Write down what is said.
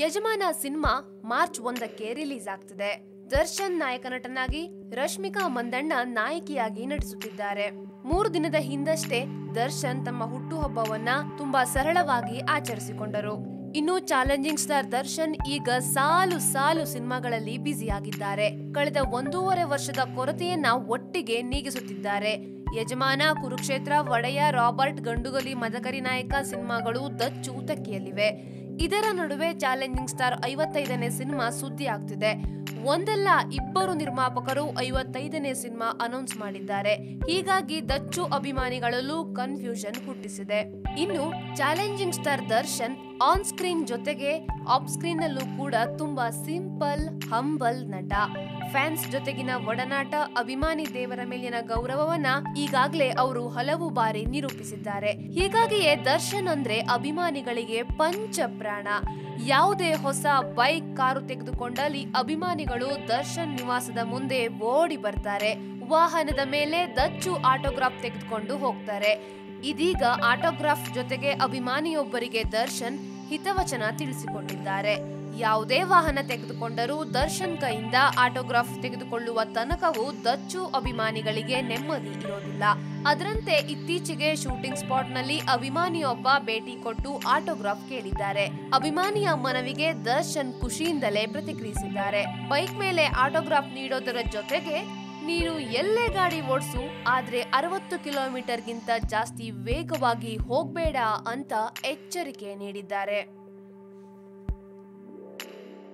ಯಜಮಾನ cinema March ಒಂದಕ್ಕೆ release ಆಗ್ತಿದೆ. ದರ್ಶನ್ ನಾಯಕ ನಟನಾಗಿ ರಶ್ಮಿಕಾ ಮಂದಣ್ಣ ನಾಯಕಿಯಾಗಿ ನಟಿಸುತ್ತಿದ್ದಾರೆ. ಮೂರು ದಿನದ ಹಿಂದಷ್ಟೇ ದರ್ಶನ್ ತಮ್ಮ ಹುಟ್ಟುಹಬ್ಬವನ್ನ ತುಂಬಾ ಸರಳವಾಗಿ ಆಚರಿಸಿಕೊಂಡರು. ಇನ್ನು ಚಾಲೆಂಜಿಂಗ್ ಸ್ಟಾರ್ ದರ್ಶನ್ ಈಗ ಸಾಲು ಸಾಲು ಸಿನಿಮಾಗಳಲ್ಲಿ ಬ್ಯುಸಿಯಾಗಿದ್ದಾರೆ. ಕಳೆದ ಒಂದೂವರೆ ವರ್ಷದ ಕೊರತೆಯನ್ನ ಒಟ್ಟಿಗೆ ನೀಗಿಸುತ್ತಿದ್ದಾರೆ. ಯಜಮಾನ, ಕುರುಕ್ಷೇತ್ರ, ಒಡೆಯ, ರಾಬರ್ಟ್, ಗಂಡುಗಲಿ, ಮದಕರಿ ನಾಯಕ ಸಿನಿಮಾಗಳು ದಚ್ಚು ತೆಕ್ಕಿಯಲ್ಲಿವೆ ಇದರ ನಡುವೆ ಚಾಲೆಂಜಿಂಗ್ ಸ್ಟಾರ್ ಐವತ್ತೈದನೇ ಸಿನಿಮಾ ಸುದ್ದಿ ಆಗ್ತಿದೆ ಒಂದಲ್ಲ ಇಬ್ಬರು ನಿರ್ಮಾಪಕರು ಐವತ್ತೈದನೇ ಸಿನಿಮಾ ಅನೌನ್ಸ್ ಮಾಡಿದ್ದಾರೆ. ಹೀಗಾಗಿ ದಚ್ಚು ಅಭಿಮಾನಿಗಳಲ್ಲೂ ಕನ್ಫ್ಯೂಷನ್ ಹುಟ್ಟಿಸಿದೆ. ಇನ್ನು challenging star Darshan on screen ಜೊತೆಗೆ ಆಫ್ ಸ್ಕ್ರೀನ್ ನಲ್ಲೂ ಕೂಡ ತುಂಬಾ ಸಿಂಪಲ್, ಹಂಬಲ್ ನಟ. ಫ್ಯಾನ್ಸ್ ಜೊತೆಗಿನ ಒಡನಾಟ ಅಭಿಮಾನಿ ದೇವರ ಮೇಲಿನ ಗೌರವವನ್ನ ಈಗಾಗಲೇ ಅವರು ಹಲವು ಬಾರಿ ನಿರೂಪಿಸಿದ್ದಾರೆ. ಹೀಗಾಗಿಯೇ ದರ್ಶನ್ ಅಂದ್ರೆ ಅಭಿಮಾನಿಗಳಿಗೆ ಪಂಚ ಪ್ರಾಣ. ಯಾವುದೇ ಹೊಸ ಬೈಕ್ ಕಾರು ತೆಗೆದುಕೊಂಡಲ್ಲಿ ಅಭಿಮಾನಿಗಳು ದರ್ಶನ್ ನಿವಾಸದ ಮುಂದೆ ಓಡಿ ಬರ್ತಾರೆ. ವಾಹನದ ಮೇಲೆ ದಚ್ಚು ಆಟೋಗ್ರಾಫ್ ತೆಗೆದುಕೊಂಡು ಹೋಗ್ತಾರೆ. ಇದೀಗ ಆಟೋಗ್ರಾಫ್ ಜೊತೆಗೆ ಅಭಿಮಾನಿಯೊಬ್ಬರಿಗೆ ದರ್ಶನ್ ಹಿತವಚನ ತಿಳಿಸಿಕೊಟ್ಟಿದ್ದಾರೆ ಯಾವುದೇ ವಾಹನ ತೆಗೆದುಕೊಂಡರೂ ದರ್ಶನ್ ಕೈಯಿಂದ ಆಟೋಗ್ರಾಫ್ ತೆಗೆದುಕೊಳ್ಳುವ ತನಕವೂ ದಚ್ಚು ಅಭಿಮಾನಿಗಳಿಗೆ ನೆಮ್ಮದಿ ಇರೋದಿಲ್ಲ. ಅದರಂತೆ ಇತ್ತೀಚೆಗೆ ಶೂಟಿಂಗ್ ಸ್ಪಾಟ್ನಲ್ಲಿ ಅಭಿಮಾನಿಯೊಬ್ಬ ಭೇಟಿ ಕೊಟ್ಟು ಆಟೋಗ್ರಾಫ್ ಕೇಳಿದ್ದಾರೆ. ಅಭಿಮಾನಿಯ ಮನವಿಗೆ ದರ್ಶನ್ ಖುಷಿಯಿಂದಲೇ ಪ್ರತಿಕ್ರಿಯಿಸಿದ್ದಾರೆ. ಬೈಕ್ ಮೇಲೆ ಆಟೋಗ್ರಾಫ್ ನೀಡೋದರ ಜೊತೆಗೆ ನೀನು ಎಲ್ಲೇ ಗಾಡಿ ಓಡಿಸು, ಆದ್ರೆ ಅರವತ್ತು ಕಿಲೋಮೀಟರ್ಗಿಂತ ಜಾಸ್ತಿ ವೇಗವಾಗಿ ಹೋಗ್ಬೇಡ ಅಂತ ಎಚ್ಚರಿಕೆ ನೀಡಿದ್ದಾರೆ.